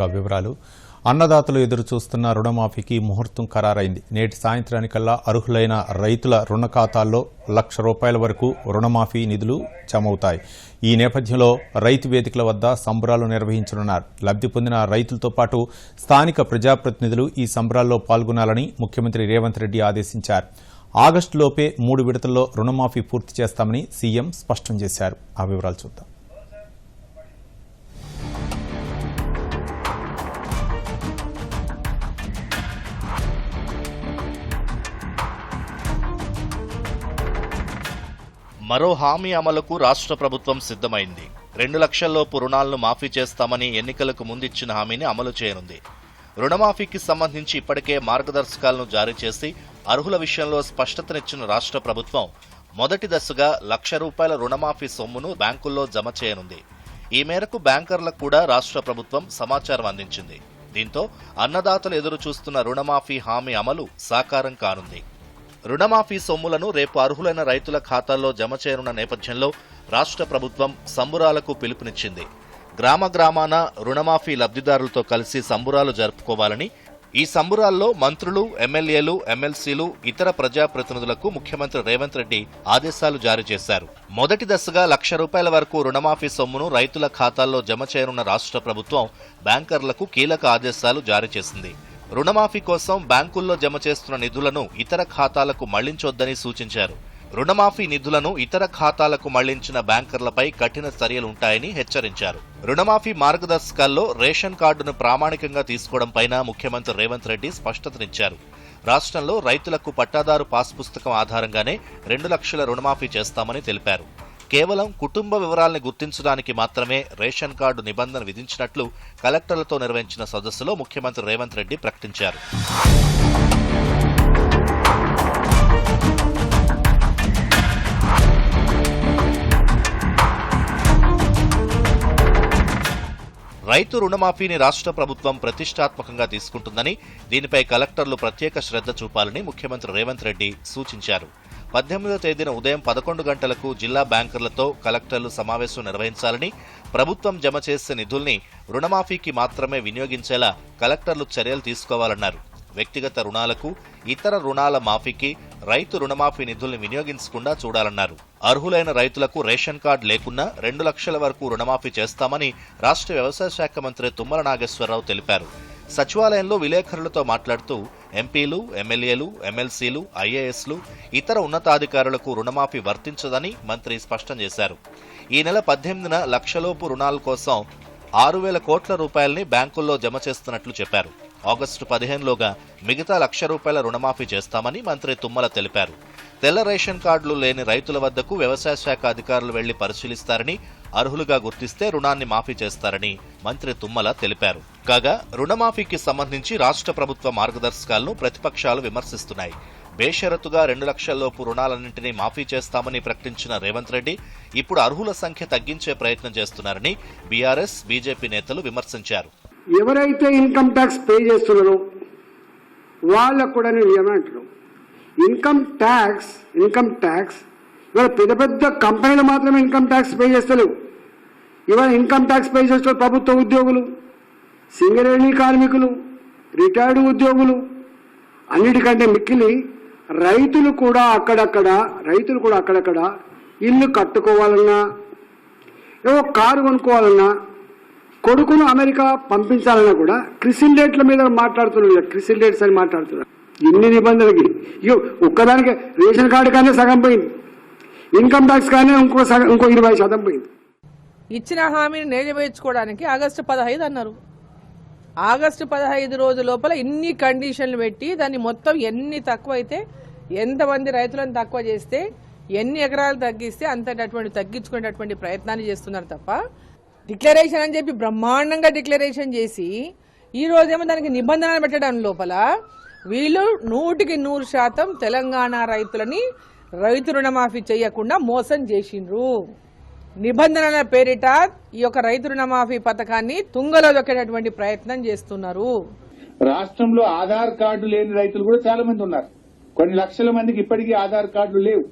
వివరాలు. అన్నదాతలు ఎదురు చూస్తున్న రుణమాఫీకి ముహూర్తం ఖరారైంది. నేటి సాయంత్రానికల్లా అర్హులైన రైతుల రుణ ఖాతాల్లో లక్ష రూపాయల వరకు రుణమాఫీ నిధులు జమవుతాయి. ఈ నేపథ్యంలో రైతు వేదికల వద్ద సంబరాలు నిర్వహించనున్నారు. లబ్ధి పొందిన రైతులతో పాటు స్థానిక ప్రజాప్రతినిధులు ఈ సంబరాల్లో పాల్గొనాలని ముఖ్యమంత్రి రేవంత్ రెడ్డి ఆదేశించారు. ఆగస్టులోపే మూడు విడతల్లో రుణమాఫీ పూర్తి చేస్తామని సీఎం స్పష్టం చేశారు. ఆ వివరాలు చూద్దాం. మరో హామీ అమలుకు రాష్ట్ర ప్రభుత్వం సిద్ధమైంది. రెండు లక్షల్లోపు రుణాలను మాఫీ చేస్తామని ఎన్నికలకు ముందిచ్చిన హామీని అమలు చేయనుంది. రుణమాఫీకి సంబంధించి ఇప్పటికే మార్గదర్శకాలను జారీ చేసి అర్హుల విషయంలో స్పష్టతనిచ్చిన రాష్ట్ర ప్రభుత్వం మొదటి దశగా లక్ష రూపాయల రుణమాఫీ సొమ్మును బ్యాంకుల్లో జమ చేయనుంది. ఈ మేరకు బ్యాంకర్లకు కూడా రాష్ట్ర ప్రభుత్వం సమాచారం అందించింది. దీంతో అన్నదాతలు ఎదురు చూస్తున్న రుణమాఫీ హామీ అమలు సాకారం కానుంది. రుణమాఫీ సొమ్ములను రేపు అర్హులైన రైతుల ఖాతాల్లో జమ చేయనున్న నేపథ్యంలో రాష్ట్ర ప్రభుత్వం సంబురాలకు పిలుపునిచ్చింది. గ్రామ గ్రామాన రుణమాఫీ లబ్ధిదారులతో కలిసి సంబురాలు జరుపుకోవాలని ఈ సంబురాల్లో మంత్రులు ఎమ్మెల్యేలు ఎమ్మెల్సీలు ఇతర ప్రజాప్రతినిధులకు ముఖ్యమంత్రి రేవంత్ రెడ్డి ఆదేశాలు జారీ చేశారు. మొదటి దశగా లక్ష రూపాయల వరకు రుణమాఫీ సొమ్మును రైతుల ఖాతాల్లో జమ చేయనున్న రాష్ట్ర ప్రభుత్వం బ్యాంకర్లకు కీలక ఆదేశాలు జారీ చేసింది. రుణమాఫీ కోసం బ్యాంకుల్లో జమ చేస్తున్న నిధులను ఇతర ఖాతాలకు మళ్ళించొద్దని సూచించారు. రుణమాఫీ నిధులను ఇతర ఖాతాలకు మళ్ళించిన బ్యాంకర్లపై కఠిన చర్యలుంటాయని హెచ్చరించారు. రుణమాఫీ మార్గదర్శకాల్లో రేషన్ కార్డును ప్రామాణికంగా తీసుకోవడంపైన ముఖ్యమంత్రి రేవంత్ రెడ్డి స్పష్టతనిచ్చారు. రాష్ట్రంలో రైతులకు పట్టాదారు పాస్ పుస్తకం ఆధారంగానే రెండు లక్షల రుణమాఫీ చేస్తామని తెలిపారు. కేవలం కుటుంబ వివరాల్ని గుర్తించడానికి మాత్రమే రేషన్ కార్డు నిబంధన విధించినట్లు కలెక్టర్లతో నిర్వహించిన సదస్సులో ముఖ్యమంత్రి రేవంత్ రెడ్డి ప్రకటించారు. రైతు రుణమాఫీని రాష్ట్ర ప్రభుత్వం ప్రతిష్టాత్మకంగా తీసుకుంటుందని దీనిపై కలెక్టర్లు ప్రత్యేక శ్రద్ధ చూపాలని ముఖ్యమంత్రి రేవంత్ రెడ్డి సూచించారు. పద్దెనిమిదో తేదీన ఉదయం పదకొండు గంటలకు జిల్లా బ్యాంకర్లతో కలెక్టర్లు సమావేశం నిర్వహించాలని ప్రభుత్వం జమ చేసే నిధుల్ని రుణమాఫీకి మాత్రమే వినియోగించేలా కలెక్టర్లు చర్యలు తీసుకోవాలన్నారు. వ్యక్తిగత రుణాలకు ఇతర రుణాల మాఫీకి రైతు రుణమాఫీ నిధుల్ని వినియోగించకుండా చూడాలన్నారు. అర్హులైన రైతులకు రేషన్ కార్డు లేకున్నా రెండు లక్షల వరకు రుణమాఫీ చేస్తామని రాష్ట్ర వ్యవసాయ శాఖ మంత్రి తుమ్మల నాగేశ్వరరావు తెలిపారు. సచివాలయంలో విలేకరులతో మాట్లాడుతూ ఎంపీలు ఎమ్మెల్యేలు ఎమ్మెల్సీలు ఐఏఎస్లు ఇతర ఉన్నతాధికారులకు రుణమాఫీ వర్తించదని మంత్రి స్పష్టం చేశారు. ఈ నెల పద్దెనిమిదిన లక్షలోపు రుణాల కోసం ఆరు వేల కోట్ల రూపాయల్ని బ్యాంకుల్లో జమ చేస్తున్నట్లు చెప్పారు. ఆగస్టు పదిహేనులోగా మిగతా లక్ష రూపాయల రుణమాఫీ చేస్తామని మంత్రి తుమ్మల తెలిపారు. తెల్ల రేషన్ కార్డులు లేని రైతుల వద్దకు వ్యవసాయ శాఖ అధికారులు వెళ్ళి పరిశీలిస్తారని అర్హులుగా గుర్తిస్తే రుణాన్ని మాఫీ చేస్తారని మంత్రి తుమ్మల తెలిపారు. కాగా రుణమాఫీకి సంబంధించి రాష్ట్ర ప్రభుత్వ మార్గదర్శకాలను ప్రతిపక్షాలు విమర్శిస్తున్నాయి. బేషరతుగా రెండు లక్షల్లోపు రుణాలన్నింటినీ మాఫీ చేస్తామని ప్రకటించిన రేవంత్ రెడ్డి ఇప్పుడు అర్హుల సంఖ్య తగ్గించే ప్రయత్నం చేస్తున్నారని బీఆర్ఎస్ బీజేపీ నేతలు విమర్శించారు. ఎవరైతే ఇన్కమ్ ట్యాక్స్ పే చేస్తున్నారో వాళ్ళకు కూడా నేను ఏమంటున్నాను ఇన్కమ్ ట్యాక్స్ ఇన్కమ్ ట్యాక్స్ ఇవాళ పెద్ద పెద్ద కంపెనీలు మాత్రమే ఇన్కమ్ ట్యాక్స్ పే చేస్తలేవు. ఇవాళ ఇన్కమ్ ట్యాక్స్ పే చేస్తున్న ప్రభుత్వ ఉద్యోగులు సింగరేణి కార్మికులు రిటైర్డ్ ఉద్యోగులు అన్నిటికంటే మిక్కిలి రైతులు కూడా అక్కడక్కడ రైతులు కూడా అక్కడక్కడ ఇల్లు కట్టుకోవాలన్నా ఏవో కారు కొనుక్కోవాలన్నా కొడుకును అమెరికా పంపించాలన్నా కూడా క్రిసిల్డేట్ల మీద మాట్లాడుతున్నారు క్రిసిల్డేట్స్ అని మాట్లాడుతున్నారు. ఇన్ని నిబంధనలకి. ఇగో ఒక్కదానికి రేషన్ కార్డు కానీ సగం పోయింది. ఇన్కమ్ ట్యాక్స్ కానీ ఇంకో సగం ఇంకో ఇరవై శాతం పోయింది. ఇచ్చిన హామీని నెరవేర్చుకోవడానికి ఆగస్టు పదహైదు అన్నారు. ఆగస్టు పదహైదు రోజు లోపల ఇన్ని కండిషన్లు పెట్టి దాన్ని మొత్తం ఎన్ని తక్కువ అయితే ఎంతమంది రైతులను తక్కువ చేస్తే ఎన్ని ఎకరాలు తగ్గిస్తే అంతటటువంటి తగ్గించుకునేటటువంటి ప్రయత్నాన్ని చేస్తున్నారు తప్ప డిక్లరేషన్ అని చెప్పి బ్రహ్మాండంగా డిక్లరేషన్ చేసి ఈ రోజేమో దానికి నిబంధనలు పెట్టడం లోపల వీళ్ళు నూటికి నూరు శాతం తెలంగాణ రైతులని రైతు రుణమాఫీ చేయకుండా మోసం చేసిండ్రు. నిబంధనల పేరిట ఈ యొక్క రైతు రుణమాఫీ పథకాన్ని తుంగలో దొక్కేటటువంటి ప్రయత్నం చేస్తున్నారు. రాష్ట్రంలో ఆధార్ కార్డు లేని రైతులు కూడా చాలా మంది ఉన్నారు. కొన్ని లక్షల మందికి ఇప్పటికీ ఆధార్ కార్డులు లేవు.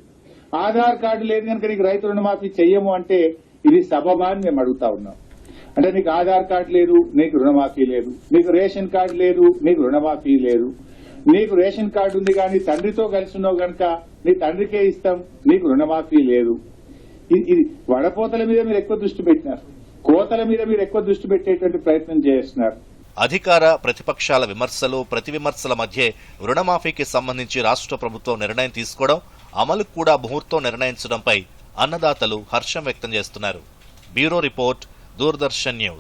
ఆధార్ కార్డు లేదు కనుక నీకు రైతు రుణమాఫీ చెయ్యము అంటే ఇది సబబా అని మేము అడుగుతా ఉన్నాం. అంటే నీకు ఆధార్ కార్డు లేదు నీకు రుణమాఫీ లేదు. నీకు రేషన్ కార్డు లేదు నీకు రుణమాఫీ లేదు. నీకు రేషన్ కార్డు ఉంది కానీ తండ్రితో కలిసి ఉన్నావు కనుక నీ తండ్రికే ఇస్తాం నీకు రుణమాఫీ లేదు. ఇది వడపోతల మీద మీరు ఎక్కువ దృష్టి పెట్టినారు. కోతల మీద మీరు ఎక్కువ దృష్టి పెట్టేటువంటి ప్రయత్నం చేస్తున్నారు. అధికార ప్రతిపక్షాల విమర్శలు ప్రతి విమర్శల మధ్య రుణమాఫీకి సంబంధించి రాష్ట్ర ప్రభుత్వం నిర్ణయం తీసుకోవడం అమలు కూడా ముహూర్తం నిర్ణయించడంపై అన్నదాతలు హర్షం వ్యక్తం చేస్తున్నారు. Bureau report Doordarshan news.